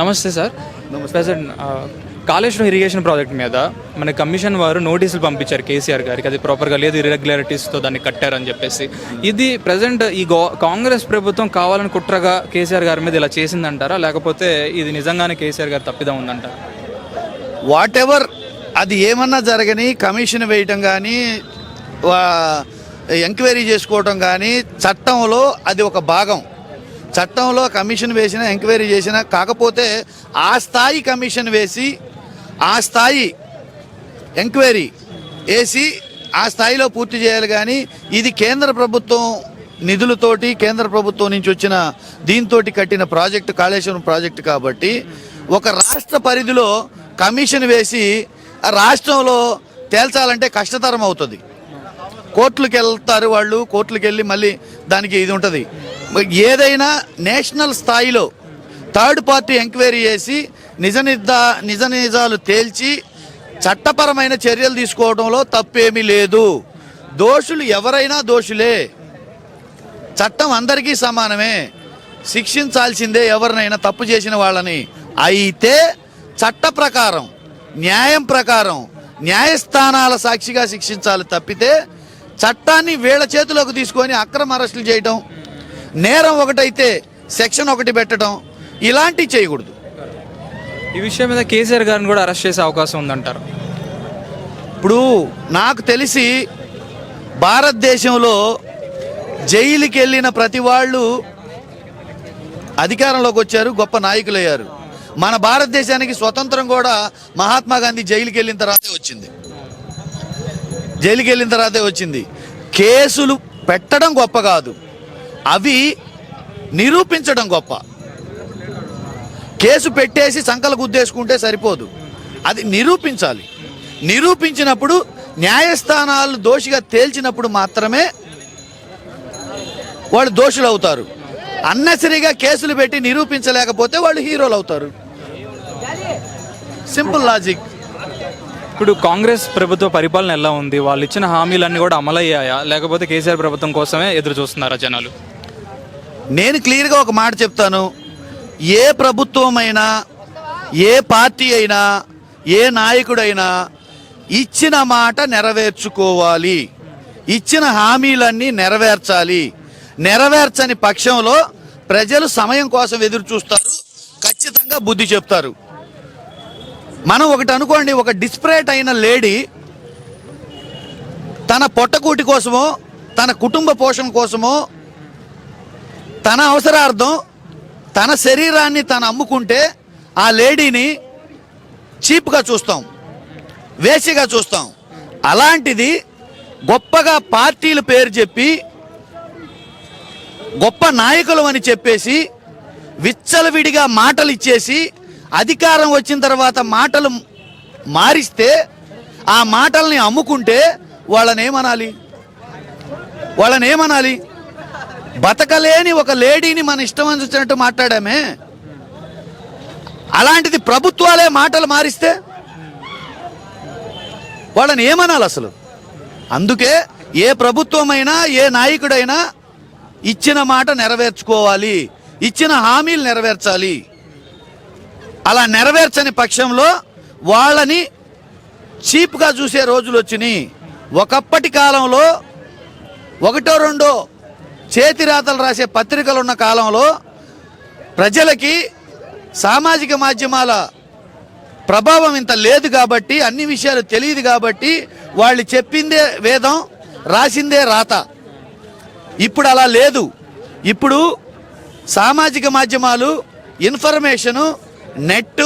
నమస్తే sir. Present Kaleshwaram irrigation project మీద మన కమిషన్ వారు నోటీసులు పంపించారు కేసీఆర్ గారికి. అది ప్రాపర్గా లేదు ఇర్రెగ్యులారిటీస్తో దాన్ని కట్టారని చెప్పేసి. ఇది ప్రజెంట్ ఈ గో కాంగ్రెస్ ప్రభుత్వం కావాలని కుట్రగా కేసీఆర్ గారి మీద ఇలా చేసిందంటారా? లేకపోతే ఇది నిజంగానే కేసీఆర్ గారు తప్పిదం ఉందంటారా? వాట్ ఎవర్ అది ఏమన్నా జరగని కమిషన్ వేయటం కానీ ఎంక్వైరీ చేసుకోవటం కానీ చట్టంలో అది ఒక భాగం. చట్టంలో కమిషన్ వేసిన ఎంక్వైరీ చేసిన కాకపోతే ఆ స్థాయి కమిషన్ వేసి ఆ స్థాయి ఎంక్వైరీ వేసి ఆ స్థాయిలో పూర్తి చేయాలి కానీ ఇది కేంద్ర ప్రభుత్వం నిధులతోటి కేంద్ర ప్రభుత్వం నుంచి వచ్చిన దీంతో కట్టిన ప్రాజెక్టు కాళేశ్వరం ప్రాజెక్టు కాబట్టి ఒక రాష్ట్ర పరిధిలో కమిషన్ వేసి రాష్ట్రంలో తేల్చాలంటే కష్టతరం అవుతుంది. కోర్టులకు వెళ్తారు వాళ్ళు కోర్టులకు వెళ్ళి మళ్ళీ దానికి ఇది ఉంటుంది. ఏదైనా నేషనల్ స్థాయిలో థర్డ్ పార్టీ ఎంక్వైరీ చేసి నిజ నిర్ధా నిజ నిజాలు తేల్చి చట్టపరమైన చర్యలు తీసుకోవడంలో తప్పేమీ లేదు. దోషులు ఎవరైనా దోషులే. చట్టం అందరికీ సమానమే. శిక్షించాల్సిందే ఎవరినైనా తప్పు చేసిన వాళ్ళని. అయితే చట్ట ప్రకారం న్యాయం ప్రకారం న్యాయస్థానాల సాక్షిగా శిక్షించాలి తప్పితే చట్టాన్ని వీళ్ళ చేతిలోకి తీసుకొని అక్రమ అరెస్టులు చేయటం నేరం ఒకటైతే సెక్షన్ ఒకటి పెట్టడం ఇలాంటివి చేయకూడదు. ఈ విషయం మీద కేసీఆర్ గారిని కూడా అరెస్ట్ చేసే అవకాశం ఉందంటారు. ఇప్పుడు నాకు తెలిసి భారతదేశంలో జైలుకి వెళ్ళిన ప్రతి వాళ్ళు అధికారంలోకి వచ్చారు గొప్ప నాయకులయ్యారు. మన భారతదేశానికి స్వతంత్రం కూడా మహాత్మా గాంధీ జైలుకి వెళ్ళిన తర్వాతే వచ్చింది. జైలుకి వెళ్ళిన తర్వాతే వచ్చింది. కేసులు పెట్టడం గొప్ప కాదు. అవి నిరూపించడం గొప్ప. కేసు పెట్టేసి సంకల గుద్దేసుకుంటే సరిపోదు. అది నిరూపించాలి. నిరూపించినప్పుడు న్యాయస్థానాలు దోషిగా తేల్చినప్పుడు మాత్రమే వాళ్ళు దోషులు అవుతారు అన్నెసరిగా కేసులు పెట్టి నిరూపించలేకపోతే వాళ్ళు హీరోలు అవుతారు సింపుల్ లాజిక్. ఇప్పుడు కాంగ్రెస్ ప్రభుత్వ పరిపాలన ఎలా ఉంది? వాళ్ళు ఇచ్చిన హామీలన్నీ కూడా అమలయ్యాయా? లేకపోతే కేసీఆర్ ప్రభుత్వం కోసమే ఎదురు చూస్తున్నారా జనాలు? నేను క్లియర్గా ఒక మాట చెప్తాను. ఏ ప్రభుత్వమైనా ఏ పార్టీ అయినా ఏ నాయకుడైనా ఇచ్చిన మాట నెరవేర్చుకోవాలి. ఇచ్చిన హామీలన్నీ నెరవేర్చాలి. నెరవేర్చని పక్షంలో ప్రజలు సమయం కోసం ఎదురు చూస్తారు. ఖచ్చితంగా బుద్ధి చెప్తారు. మనం ఒకటి అనుకోండి ఒక డిస్పరేట్ అయిన లేడీ తన పొట్టకూటి కోసమో తన కుటుంబ పోషణ కోసమో తన అవసరార్థం తన శరీరాన్ని తను అమ్ముకుంటే ఆ లేడీని చీప్గా చూస్తాం వేసిగా చూస్తాం. అలాంటిది గొప్పగా పార్టీల పేరు చెప్పి గొప్ప నాయకులు అని చెప్పేసి విచ్చలవిడిగా మాటలు ఇచ్చేసి అధికారం వచ్చిన తర్వాత మాటలు మారిస్తే ఆ మాటల్ని అమ్ముకుంటే వాళ్ళని ఏమనాలి? వాళ్ళని ఏమనాలి? బతకలేని ఒక లేడీని మన ఇష్టం వచ్చినట్టు మాట్లాడామే. అలాంటిది ప్రభుత్వాలే మాటలు మారిస్తే వాళ్ళని ఏమనాలి అసలు? అందుకే ఏ ప్రభుత్వమైనా ఏ నాయకుడైనా ఇచ్చిన మాట నెరవేర్చుకోవాలి ఇచ్చిన హామీలు నెరవేర్చాలి. అలా నెరవేర్చని పక్షంలో వాళ్ళని చీప్గా చూసే రోజులు వచ్చినాయి. ఒకప్పటి కాలంలో ఒకటో రెండో చేతి రాతలు రాసే పత్రికలు ఉన్న కాలంలో ప్రజలకి సామాజిక మాధ్యమాల ప్రభావం ఇంత లేదు కాబట్టి అన్ని విషయాలు తెలియదు కాబట్టి వాళ్ళు చెప్పిందే వేదం రాసిందే రాత. ఇప్పుడు అలా లేదు. ఇప్పుడు సామాజిక మాధ్యమాలు ఇన్ఫర్మేషను నెట్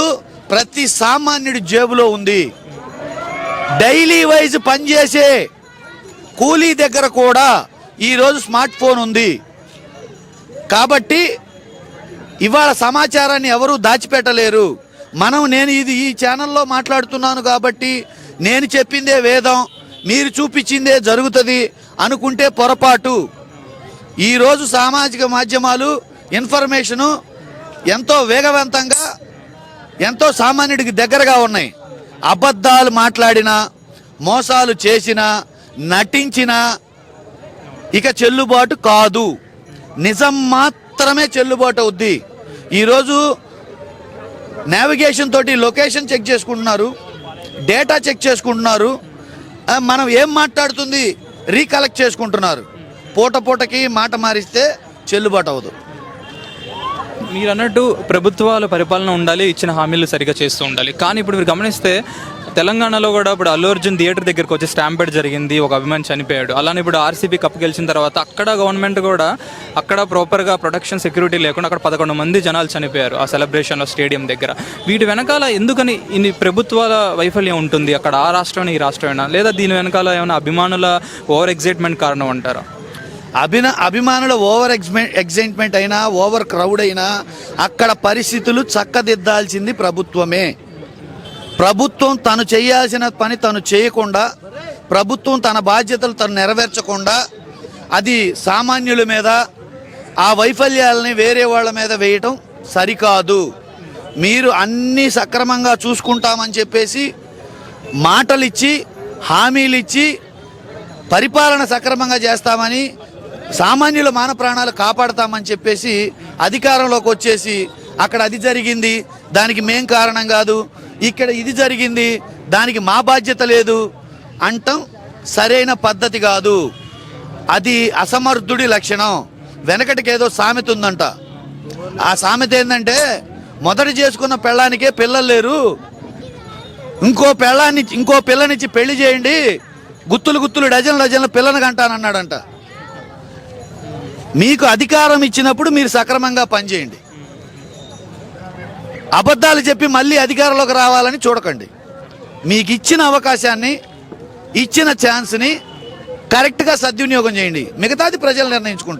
ప్రతి సామాన్యుడి జేబులో ఉంది. డైలీ వైజ్ పనిచేసే కూలీ దగ్గర కూడా ఈరోజు స్మార్ట్ ఫోన్ ఉంది. కాబట్టి ఇవాళ సమాచారాన్ని ఎవరూ దాచిపెట్టలేరు. మనం నేను ఇది ఈ ఛానల్లో మాట్లాడుతున్నాను కాబట్టి నేను చెప్పిందే వేదం మీరు చూపించిందే జరుగుతుంది అనుకుంటే పొరపాటు. ఈరోజు సామాజిక మాధ్యమాలు ఇన్ఫర్మేషను ఎంతో వేగవంతంగా ఎంతో సామాన్యుడికి దగ్గరగా ఉన్నాయి. అబద్ధాలు మాట్లాడినా మోసాలు చేసినా నటించినా ఇక చెల్లుబాటు కాదు. నిజం మాత్రమే చెల్లుబాటు అవుద్ది. ఈరోజు నావిగేషన్ తోటి లొకేషన్ చెక్ చేసుకుంటున్నారు. డేటా చెక్ చేసుకుంటున్నారు. మనం ఏం మాట్లాడుతుంది? రీకలెక్ట్ చేసుకుంటున్నారు. పూట పూటకి మాట మారిస్తే చెల్లుబాటు అవ్వదు. మీరు అన్నట్టు ప్రభుత్వాల పరిపాలన ఉండాలి ఇచ్చిన హామీలు సరిగా చేస్తూ ఉండాలి. కానీ ఇప్పుడు మీరు గమనిస్తే తెలంగాణలో కూడా ఇప్పుడు అల్లు అర్జున్ థియేటర్ దగ్గరకు వచ్చి స్టాంపెడ్ జరిగింది ఒక అభిమాని చనిపోయాడు. అలానే ఇప్పుడు ఆర్సీబీ కప్ గెలిచిన తర్వాత అక్కడ గవర్నమెంట్ కూడా అక్కడ ప్రాపర్గా ప్రొటెక్షన్ సెక్యూరిటీ లేకుండా అక్కడ పదకొండు మంది జనాలు చనిపోయారు ఆ సెలబ్రేషన్లో స్టేడియం దగ్గర. వీటి వెనకాల ఎందుకని ఇన్ని ప్రభుత్వాల వైఫల్యం ఉంటుంది? అక్కడ ఆ రాష్ట్రం ఈ రాష్ట్రమేనా? లేదా దీని వెనకాల ఏమైనా అభిమానుల ఓవర్ ఎగ్జైట్మెంట్ కారణం అంటారా? అభిన అభిమానుల ఓవర్ ఎగ్జ్మెంట్ ఎగ్జైట్మెంట్ అయినా ఓవర్ క్రౌడ్ అయినా అక్కడ పరిస్థితులు చక్కదిద్దాల్సింది ప్రభుత్వమే. ప్రభుత్వం తను చేయాల్సిన పని తను చేయకుండా ప్రభుత్వం తన బాధ్యతలు తను నెరవేర్చకుండా అది సామాన్యుల మీద ఆ వైఫల్యాలని వేరే వాళ్ళ మీద వేయటం సరికాదు. మీరు అన్నీ సక్రమంగా చూసుకుంటామని చెప్పేసి మాటలిచ్చి హామీలిచ్చి హామీలు ఇచ్చి పరిపాలన సక్రమంగా చేస్తామని సామాన్యుల మాన ప్రాణాలు కాపాడతామని చెప్పేసి అధికారంలోకి వచ్చేసి అక్కడ అది జరిగింది. దానికి మేం కారణం కాదు. ఇక్కడ ఇది జరిగింది. దానికి మా బాధ్యత లేదు అంటాం. సరైన పద్ధతి కాదు. అది అసమర్థుడి లక్షణం. వెనకటికి ఏదో సామెత ఉందంట. ఆ సామెత ఏంటంటే మొదట చేసుకున్న పెళ్ళానికే పిల్లలు లేరు. ఇంకో పెళ్ళాన్ని ఇంకో పిల్లనిచ్చి పెళ్ళి చేయండి. గుత్తులు గుత్తులు డజన్ డజన్ల పిల్లని కంటానన్నాడంట. మీకు అధికారం ఇచ్చినప్పుడు మీరు సక్రమంగా పనిచేయండి. అబద్ధాలు చెప్పి మళ్ళీ అధికారంలోకి రావాలని చూడకండి. మీకు ఇచ్చిన అవకాశాన్ని ఇచ్చిన ఛాన్స్ని కరెక్ట్గా సద్వినియోగం చేయండి. మిగతాది ప్రజలు నిర్ణయించుకుంటారు.